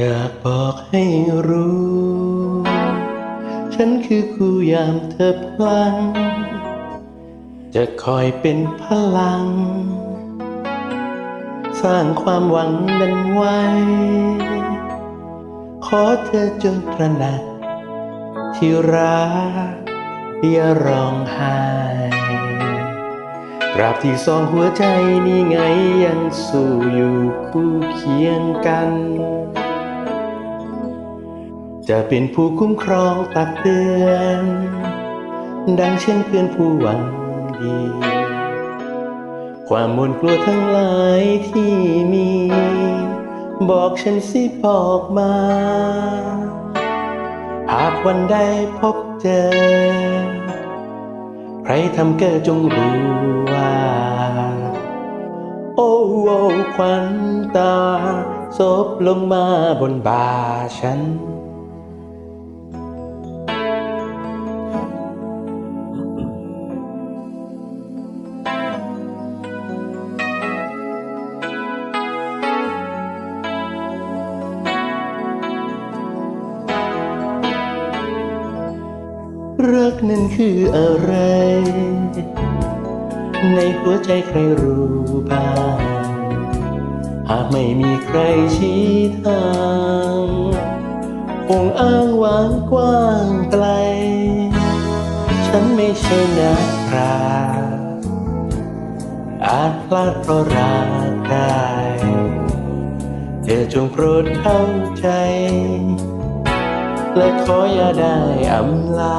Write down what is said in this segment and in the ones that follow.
อยากบอกให้รู้ ฉันคือครูยามเธอพลัง จะคอยเป็นพลัง สร้างความหวังนั้นไว้ ขอเธอจงตระหนัก ที่รักอย่าร้องไห้ตราบที่สองหัวใจนี่ไงยังสู้อยู่คู่เคียงกัน จะเป็นผู้คุ้มครองตักเตือน ดังเช่นเพื่อนผู้หวังดี ความมนกลัวทั้งหลายที่มี บอกฉันสิบอกมา หากวันใดพบเจอ ใครทำเกิดจงรู้ว่า โอ้โอ้ควันตาซบลงมาบนบ่าฉัน รักนั้นคืออะไร ในหัวใจใครรู้บ้าง หากไม่มีใครชี้ทางคงอ้างว้างกว้างไกล ฉันไม่ใช่นักปราอาจพลาดเพราะรักได้เธอจงโปรดเข้าใจ และขออย่าได้อำลา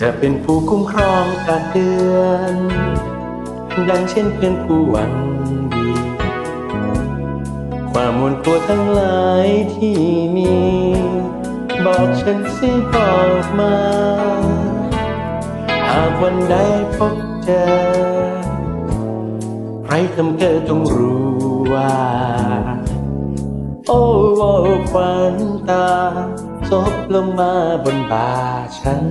จะเป็นผู้คุ้มครองตักเตือน ดังเช่นเพื่อนผู้หวังดี ความมนกลัวทั้งหลายที่มี บอกฉันสิบอกมา หากวันใดพบเจอ ใครทำเกิดจงรู้ว่า อ้โอ้ควันตาซบลงมาบนบ่าฉัน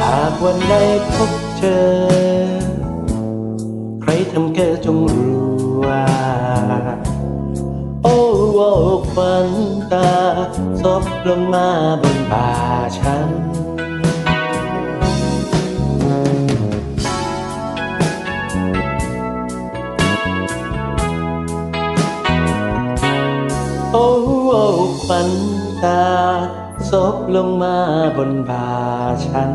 หากวันใดพบเจอ ใครทำเกิดจงรู้ โอ้ควันตาซบลงมาบนบ่าฉันโอ้โอ้ควันตาซบลงมาบนบ่าฉัน